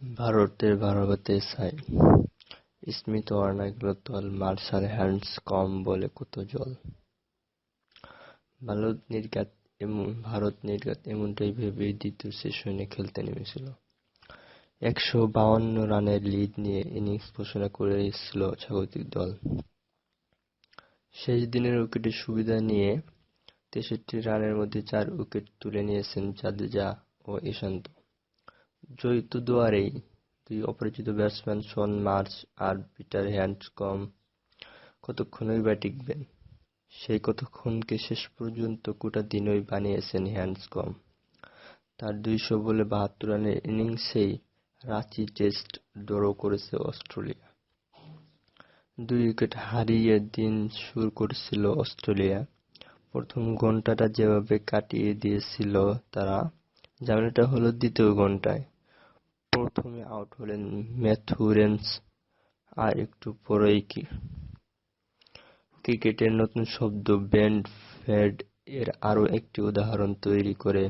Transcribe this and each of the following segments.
ভারতের ভারতে ছাই স্মিথ ওয়ার্নার তল মার্শাল হ্যান্ডস কম বলে কত জল। ভারত নির্ঘাত ভারত নির্ঘাত এমনটাই ভেবেই দ্বিতীয় সেশনে খেলতে নেমেছিল। একশো বাউন্ন রানের লিড নিয়ে ইনিংস ঘোষণা করেছিল স্বাগতিক দল। শেষ দিনের উইকেটের সুবিধা নিয়ে তেষট্টি রানের মধ্যে চার উইকেট তুলে নিয়েছেন জাদেজা ও ইশান্ত। জয়িত দুয়ারেই দুই অপরিচিত ব্যাটসম্যান শন মার্চ আর পিটার হ্যান্ডসকম কতক্ষণই বা টিকবেন? সেই কতক্ষণকে শেষ পর্যন্ত গোটা দিনই বানিয়েছেন হ্যান্ডসকম। তার দুইশো বলে বাহাত্তর রানের ইনিংসেই রাঁচি টেস্ট ড্র করেছে অস্ট্রেলিয়া। দুই উইকেট হারিয়ে দিন শুরু করেছিল অস্ট্রেলিয়া। প্রথম ঘন্টাটা যেভাবে কাটিয়ে দিয়েছিল তারা ঝামেলাটা হলো দ্বিতীয় ঘন্টায় প্রথমে আউট হলেন ম্যাথু রেন্স আর একটু পরেই কি? ক্রিকেটের নতুন শব্দ ব্যান্ড ফ্যাড এর আরও একটি উদাহরণ তৈরি করে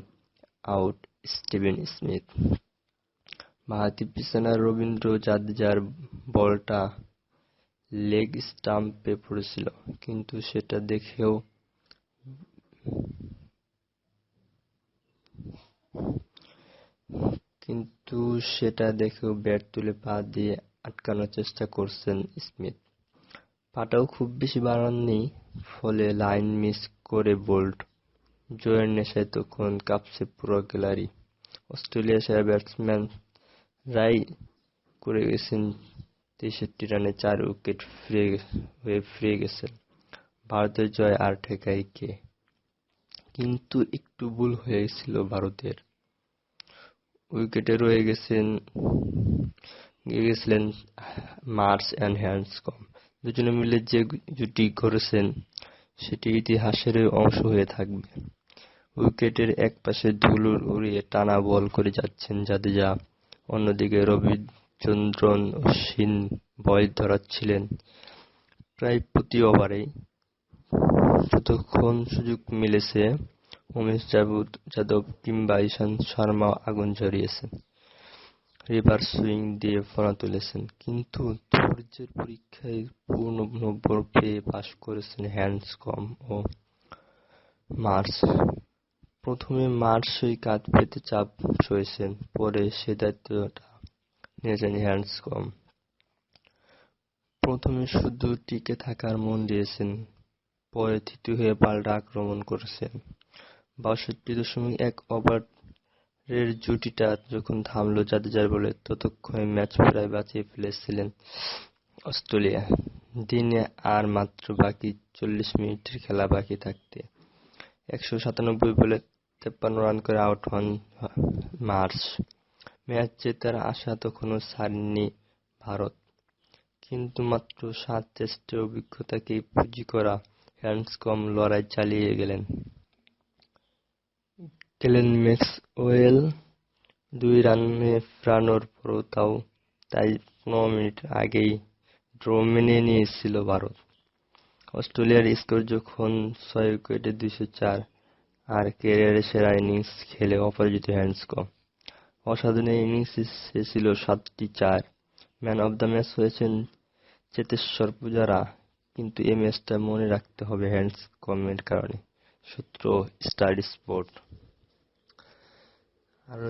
আউট স্টিভেন স্মিথ বাঁহাতি পিছনের রবীন্দ্র জাদেজার বলটা লেগ স্টাম্পে পড়েছিল, কিন্তু সেটা দেখেও কিন্তু সেটা দেখেও ব্যাট তুলে পা দিয়ে আটকানোর চেষ্টা করছেন স্মিথ। পাটাও খুব বেশি বাড়াননি, ফলে লাইন মিস করে বোল্ট জয়ের নেশায় তখন কাঁপছে পুরো গ্যালারি। অস্ট্রেলিয়া সেরা ব্যাটসম্যান রাই করে গেছেন তেষট্টি রানে চার উইকেট ফিরে হয়ে ফিরে গেছেন ভারতের জয় আর ঠেকায় কে কিন্তু একটু ভুল হয়েছিল ভারতের। উইকেটে রয়ে গেছেন গেছিলেন মার্স অ্যান্ড হ্যান্ডসকম। দুজনে মিলে যে জুটি করেছেন, সেটি ইতিহাসের অংশ হয়ে থাকবে। উইকেটের একপাশে ধুলোর উড়িয়ে টানা বল করে যাচ্ছেন জাদেজা। অন্যদিকে রবিচন্দ্রন অশ্বিন বল ধরাচ্ছিলেন। প্রায় প্রতি ওভারেই যতক্ষণ সুযোগ মিলেছে উমেশ যাদব কিংবা ঈশান্ত শর্মা আগুন ঝরিয়েছেন। রিভার্স সুইং দিয়ে ফোনা তুলেছেন। কিন্তু ধৈর্যের পরীক্ষায় পূর্ণ নম্বর পেয়ে পাশ করেছেন হ্যান্ডসকম ও মার্চ প্রথমে মার্চই কাঁধ পেতে চাপ সয়েছেন পরে সে দায়িত্বটা নিয়েছেন হ্যান্ডসকম প্রথমে শুধু টিকে থাকার মন দিয়েছেন, পরে তৃতীয় হয়ে পাল্টা আক্রমণ করেছেন। বাষট্টি দশমিক এক ওভারের জুটিটা যখন থামল জাদেজার বলে, ততক্ষণে ম্যাচ প্রায় বাঁচিয়ে ফেলেছিলেন অস্ট্রেলিয়া। দিনে আর মাত্র বাকি চল্লিশ মিনিটের খেলা বাকি থাকতে। একশো সাতানব্বই বলে তেপ্পান্ন রান করে আউট হন মার্চ। ম্যাচ জেতার আশা তখনও ছাড়েনি ভারত। কিন্তু মাত্র সাত টেস্টের অভিজ্ঞতাকেই পুঁজি করা হ্যান্ডসকম লড়াই চালিয়ে গেলেন। গেলেন ম্যাক্সওয়েল দুই রানে ফেরানোর পরও তাও তাই পনেরো মিনিট আগেই ড্র মেনে নিয়েছিল ভারত। অস্ট্রেলিয়ার স্কোর যখন ছয় উইকেটে দুইশো চার, আর ক্যারিয়ারের সেরা ইনিংস খেলে অপরাজিত হ্যান্ডসকম অসাধারণ ইনিংস ছিল সাতটি চার। ম্যান অব দ্য ম্যাচ হয়েছেন চেতেশ্বর পূজারা, কিন্তু এই ম্যাচটা মনে রাখতে হবে হ্যান্ডসকমের কারণে। সূত্র স্টার স্পোর্ট। আর